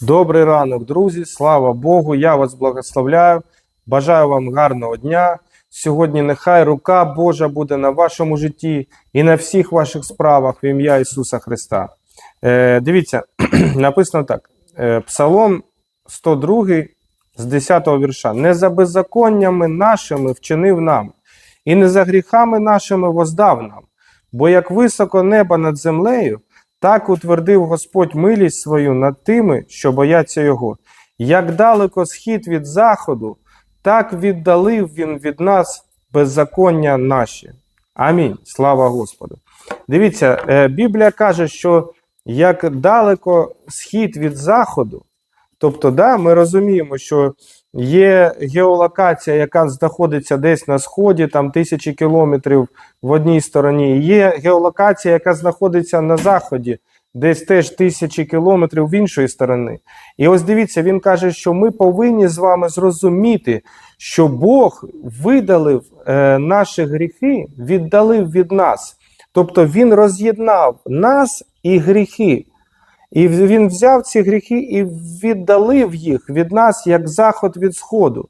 Добрий ранок, друзі. Слава Богу. Я вас благословляю. Бажаю вам гарного дня. Сьогодні нехай рука Божа буде на вашому житті і на всіх ваших справах в ім'я Ісуса Христа. Е, дивіться, написано так: е, Псалом 102 з 10 вірша. Не за беззаконнями нашими вчинив нам, і не за гріхами нашими воздав нам. Бо як високо небо над землею, так утвердив Господь милість свою над тими, що бояться Його. Як далеко схід від заходу, так віддалив Він від нас беззаконня наші. Амінь. Слава Господу. Дивіться, е, Біблія каже, що як далеко схід від заходу, тобто, да, ми розуміємо, що є геолокація, яка знаходиться десь на сході, там тисячі кілометрів в одній стороні. Є геолокація, яка знаходиться на заході, десь теж тисячі кілометрів в іншої сторони. І ось дивіться, він каже, що ми повинні з вами зрозуміти, що Бог видалив е, наші гріхи, віддалив від нас. Тобто Він роз'єднав нас і гріхи. І він взяв ці гріхи і віддалив їх від нас як заход від сходу.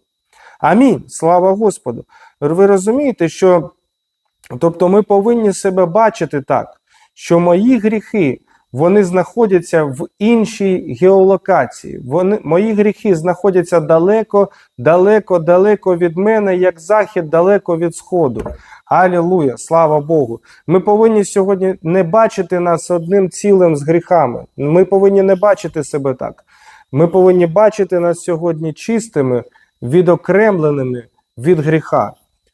Амінь. Слава Господу. Ви розумієте, що тобто ми повинні себе бачити так, що мої гріхи вони знаходяться в іншій геолокації. Вони, мої гріхи знаходяться далеко, далеко, далеко від мене, як захід далеко від сходу. Алілуя, слава Богу. Ми повинні сьогодні не бачити нас одним цілим з гріхами. Ми повинні не бачити себе так. Ми повинні бачити нас сьогодні чистими, відокремленими від гріха.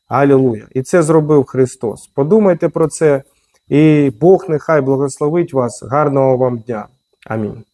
Алілуя. І це зробив Христос. Подумайте про це, і Бог нехай благословить вас. Гарного вам дня. Амінь.